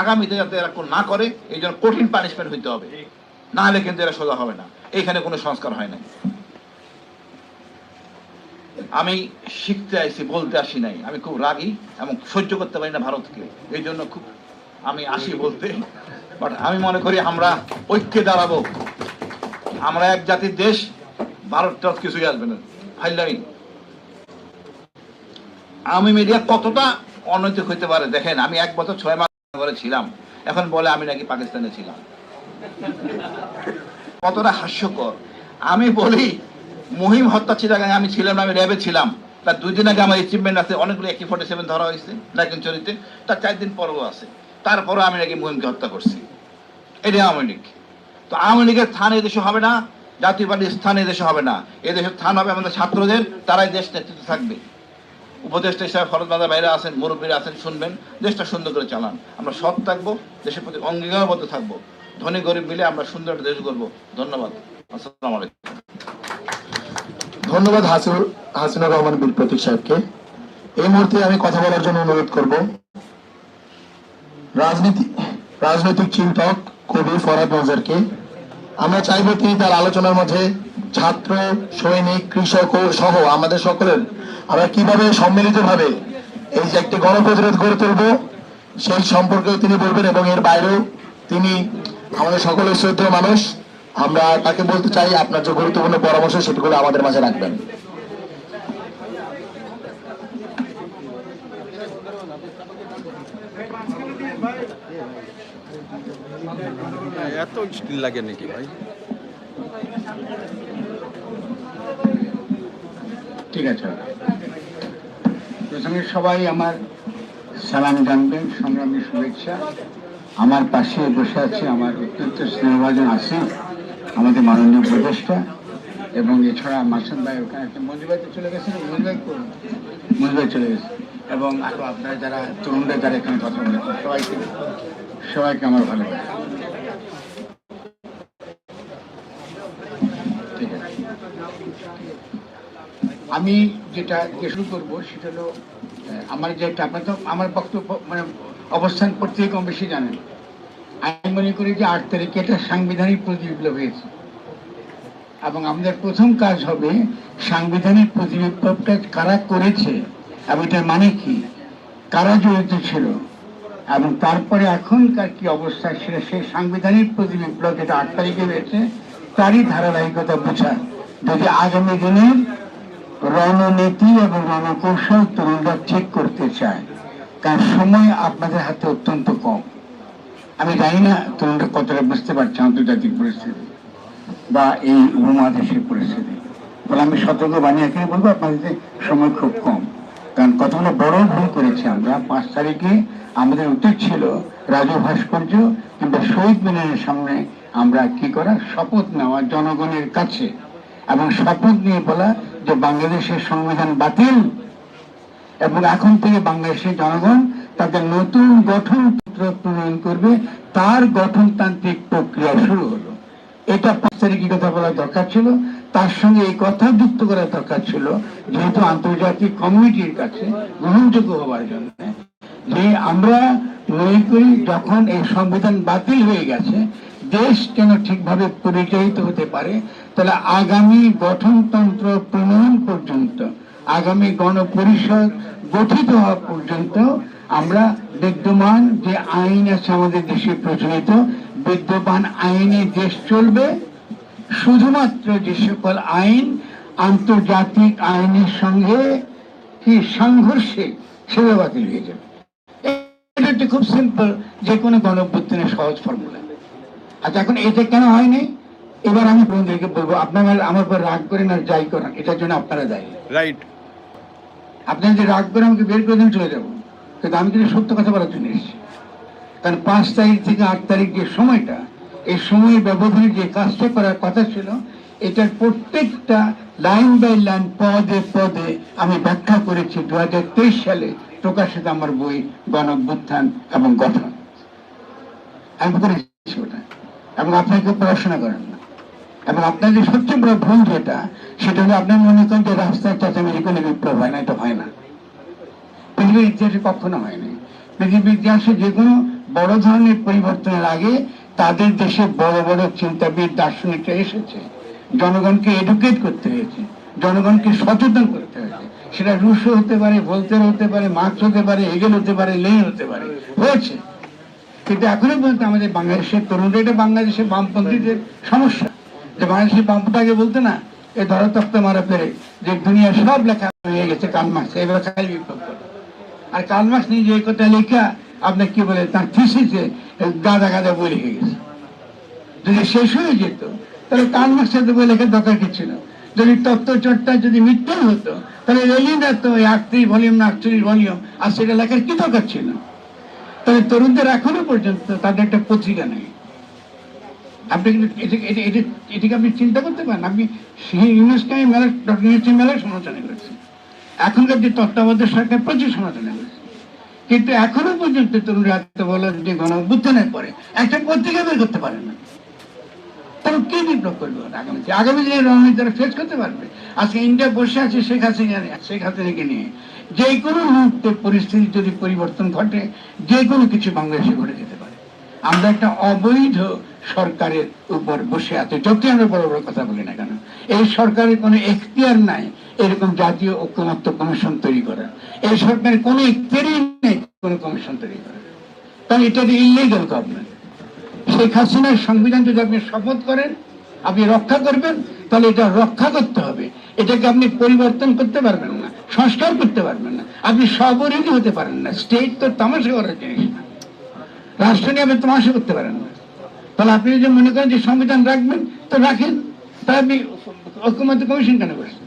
আগামীতে যাতে এরা কোন না করে এই জন্য কঠিন পানিশমেন্ট হইতে হবে। না হলে কিন্তু এরা সোজা হবে না। এইখানে কোনো সংস্কার হয় নাই। আমি শিখতে আইছি বলতে আসি নাই। আমি খুব রাগী এবং সহ্য করতে পারি না ভারতকে। এই জন্য খুব আমি আসি বলতে। বাট আমি মনে করি আমরা ঐক্যে দাঁড়াবো। আমরা এক জাতির দেশ ভারত টারত কিছুই আসবে না। ফাইলামি আমি মিডিয়া কতটা অনৈতিক হইতে পারে? দেখেন আমি এক বছর ছয় মাস করে ছিলাম। এখন বলে আমি নাকি পাকিস্তানে ছিলাম। কতটা হাস্যকর। আমি বলি, মহিম হত্যা চিরাগাঙে আমি ছিলাম আমি র্যাবে ছিলাম। তার দুই দিন আগে আমার অ্যাচিভমেন্ট আছে, অনেকগুলো একই ফোর্টি সেভেন ধরা হয়েছে লাইকিন চরিতে তার চার দিন পরও আছে। তারপরও আমি নাকি মহিমকে হত্যা করছি। এটাই আওয়ামী লীগ। তো আওয়ামী লীগের স্থান এদেশে হবে না জাতীয় পার্টির স্থান এদেশে হবে না। এদেশের স্থান হবে আমাদের ছাত্রদের, তারাই দেশ নেতৃত্বে থাকবে। উপদেষ্টা হিসাবে ফরজ বাজার বাইরে আছেন, মুরব্বীরা আছেন, শুনবেন, দেশটা সুন্দর করে চালান। আমরা সৎ থাকব, দেশের প্রতি অঙ্গীকারবদ্ধ থাকব। ধনী গরিব মিলে আমরা সুন্দর একটা দেশ করব ধন্যবাদ। আসসালামু আলাইকুম। ধন্যবাদ হাসিনুর হাসিনুর রহমান বীর প্রতীক সাহেবকে। এই মুহূর্তে আমি কথা বলার জন্য অনুরোধ করব। রাজনীতি রাজনৈতিক চিন্তক কবি ফরাদ নজরকে। আমরা চাইব তিনি তার আলোচনার মধ্যে ছাত্র, সৈনিক, কৃষক সহ আমাদের সকলের আমরা কীভাবে সম্মিলিতভাবে এই যে একটি গণপ্রতিরোধ গড়ে তুলব, সেই সম্পর্কেও তিনি বলবেন এবং এর বাইরেও তিনি আমাদের সকলের শ্রদ্ধেয় মানুষ, আমরা তাকে বলতে চাই, আপনার যে গুরুত্বপূর্ণ পরামর্শ সেগুলো আমাদের মাঝে রাখবেন। এত স্টিল লাগে নাকি ভাই? ঠিক আছে প্রথমে সবাই আমার সালাম জানবেন, সংগ্রামী শুভেচ্ছা। আমার পাশে বসে আছে, আমার অত্যন্ত স্নেহভাজন আছে আমাদের মাননীয় উপদেষ্টা, এবং এছাড়া মাসুদ ভাই ওখানে একটা তো চলে গেছে মজুবাই মজুবাই চলে গেছে এবং আরও আপনারা যারা তরুণরা যারা এখানে কথা বলেছেন, সবাইকে সবাইকে আমার ঠিক আছে। আমি যেটা দিয়ে শুরু করব, সেটা হলো আমার যেটা আপনার তো আমার বক্তব্য মানে অবস্থান প্রত্যেকে কম বেশি জানেন। আমি মনে করি যে আট তারিখে একটা সাংবিধানিক প্রতিবিপ্লব হয়েছে। এবং আমাদের প্রথম কাজ হবে সাংবিধানিক প্রতিবিপ্লবটা কারা করেছে এবং এটার মানে কি? কারা জড়িত ছিল? এবং তারপরে এখনকার কি অবস্থা ছিল সেই সাংবিধানিক প্রতিবিপ্লব যেটা আট তারিখে রয়েছে, তারই ধারাবাহিকতা বোঝা। যদি আগামী দিনের রণনীতি এবং রণকৌশল তরুণরা ঠিক করতে চায় কারণ সময় আপনাদের হাতে অত্যন্ত কম। আমি জানি না তরুণরা কতটা বুঝতে পারছে আন্তর্জাতিক পরিস্থিতি বা এই উপমহাদেশের পরিস্থিতি। বলে আমি সতর্ক বানিয়ে এখানে বলব, আপনাদের সময় খুব কম। কারণ কতগুলো বড় ভুল করেছি আমরা। পাঁচ তারিখে আমাদের উচিত ছিল রাজু ভাস্কর্য কিংবা শহীদ মিনারের সামনে আমরা কি করা? শপথ নেওয়া জনগণের কাছে। এবং শপথ নিয়ে বলা যে বাংলাদেশের সংবিধান বাতিল। এবং এখন থেকে বাংলাদেশের জনগণ তাদের নতুন গঠনতন্ত্র প্রণয়ন করবে। তার গঠনতান্ত্রিক প্রক্রিয়া শুরু হলো। এটা পাঁচ তারিখে কথা বলা দরকার ছিল। তার সঙ্গে এই কথা যুক্ত করা দরকার ছিল, যেহেতু আন্তর্জাতিক কমিউনিটির কাছে গ্রহণযোগ্য হওয়ার জন্য, যে আমরা মনে করি যখন এই সংবিধান বাতিল হয়ে গেছে, দেশ যেন ঠিকভাবে পরিচালিত হতে পারে, তাহলে আগামী গঠনতন্ত্র প্রণয়ন পর্যন্ত, আগামী গণপরিষদ গঠিত হওয়া পর্যন্ত আমরা বিদ্যমান যে আইন আছে আমাদের দেশে প্রচলিত, বিদ্যমান আইনে দেশ চলবে শুধুমাত্র যে সকল আইন আন্তর্জাতিক আইনের সঙ্গে কি সংঘর্ষে সেটা বাতিল হয়ে যাবে। এটা একটা খুব সিম্পল যে কোনো গণঅভ্যুত্থানের সহজ ফর্মুলা আচ্ছা এখন এটা কেন হয়নি এবার আমি বন্ধুদেরকে বলব আপনারা আমার উপর রাগ করেন আর যাই করেন এটার জন্য আপনারা দায়ী। রাইট আপনি যদি রাগ করে আমাকে বের করে দেন চলে যাব। কিন্তু আমি কিন্তু সত্য কথা বলার জন্য এসেছি। কারণ পাঁচ তারিখ থেকে আট তারিখ যে সময়টা এই সময়ের ব্যবধানে যে কাজটা করার কথা ছিল, এটার প্রত্যেকটা লাইন বাই লাইন, পদে পদে আমি ব্যাখ্যা করেছি দু সালে প্রকাশিত আমার বই গণভ্যুত্থান এবং গঠন। আমি করেছি ওটা। এবং আপনাকে পড়াশোনা করেন না। এবং আপনাদের সবচেয়ে বড় ভুল যেটা, সেটা হলো আপনার মনে করেন যে রাস্তায় চেঁচামেচি কোনো বিপ্লব হয় না, এটা হয় না। পৃথিবীর ইতিহাসে কখনো হয়নি পৃথিবীর ইতিহাসে যে কোনো বড় ধরনের পরিবর্তনের আগে তাদের দেশে বড় বড় চিন্তাবিদ দার্শনিকরা এসেছে। জনগণকে এডুকেট করতে হয়েছে। জনগণকে সচেতন করতে হয়েছে। সেটা রুশো হতে পারে ভোলতের হতে পারে, মার্কস হতে পারে, হেগেল হতে পারে লেন হতে পারে। হয়েছে। কিন্তু এখনও পর্যন্ত আমাদের বাংলাদেশের তরুণরা, এটা বাংলাদেশের বামপন্থীদের সমস্যা। যে বাংলাদেশের বামপন্থী বলতে না এই ধরতপ্ত মারা পেরে যে দুনিয়া সব লেখা হয়ে গেছে কালমার্ক্স এবার খালি। আর কালমার্ক্স নিজে এই কথা লেখা আপনার কি বলে, তার থিসিসে গাদা গাদা বই লিখে গেছে। যদি শেষ হয়ে যেত, তাহলে কালমার্ক্সের তো বই লেখার দরকার কিছু না। যদি তত্ত্ব চর্চা যদি মিথ্যা হতো, তাহলে রেলিনা তো ওই আটত্রিশ ভলিউম না, আটচল্লিশ ভলিউম আর সেটা লেখার কি দরকার ছিল? তবে তরুণদের এখনও পর্যন্ত তাদের একটা পত্রিকা নেই। আপনি কিন্তু এটা- এটা- এটা- এটাকে আপনি চিন্তা করতে পারেন। আপনি সেই আমি মেলা ডক্টর ইউনেস্কো মেলায় সমালোচনা করেছি এখনকার যে তত্ত্বাবধায়ক সরকার প্রচুর সমালোচনা করেছে। কিন্তু এখনও পর্যন্ত তরুণরা এত বলো যে গণ অভ্যুত্থানের পরে একটা পত্রিকা বের করতে পারে না। তাহলে কি বিপ্লব করবে আগামী আগামী দিনে রণনীতি তারা ফেস করতে পারবে। আজকে ইন্ডিয়া বসে আছে শেখ হাসিনা শেখ হাসিনাকে নিয়ে। যে কোনো মুহূর্তে পরিস্থিতি যদি পরিবর্তন ঘটে, যে কোনো কিছু বাংলাদেশে ঘটে যেতে আমরা একটা অবৈধ সরকারের উপর বসে আছি। যতই আমরা বড় বড় কথা বলি না কেন, এই সরকারের কোনো এখতিয়ার নাই এরকম জাতীয় ঐক্যমত্য কমিশন তৈরি করার। এই সরকারের কোনো এখতিয়ারই নেই কোনো কমিশন তৈরি করার। কারণ এটা ইলিগাল গভর্নমেন্ট শেখ হাসিনার সংবিধান যদি আপনি শপথ করেন, আপনি রক্ষা করবেন, তাহলে এটা রক্ষা করতে হবে। এটাকে আপনি পরিবর্তন করতে পারবেন না, সংস্কার করতে পারবেন না। আপনি সবরিণী হতে পারেন না। স্টেট তো তামাশা করার জিনিস না। রাষ্ট্র নিয়ে আপনি তোমাশা করতে পারেন না। তাহলে আপনি যদি মনে করেন যে সংবিধান রাখবেন, তো রাখেন। তাহলে আপনি ঐক্যমত্য কমিশন কেন করেছেন?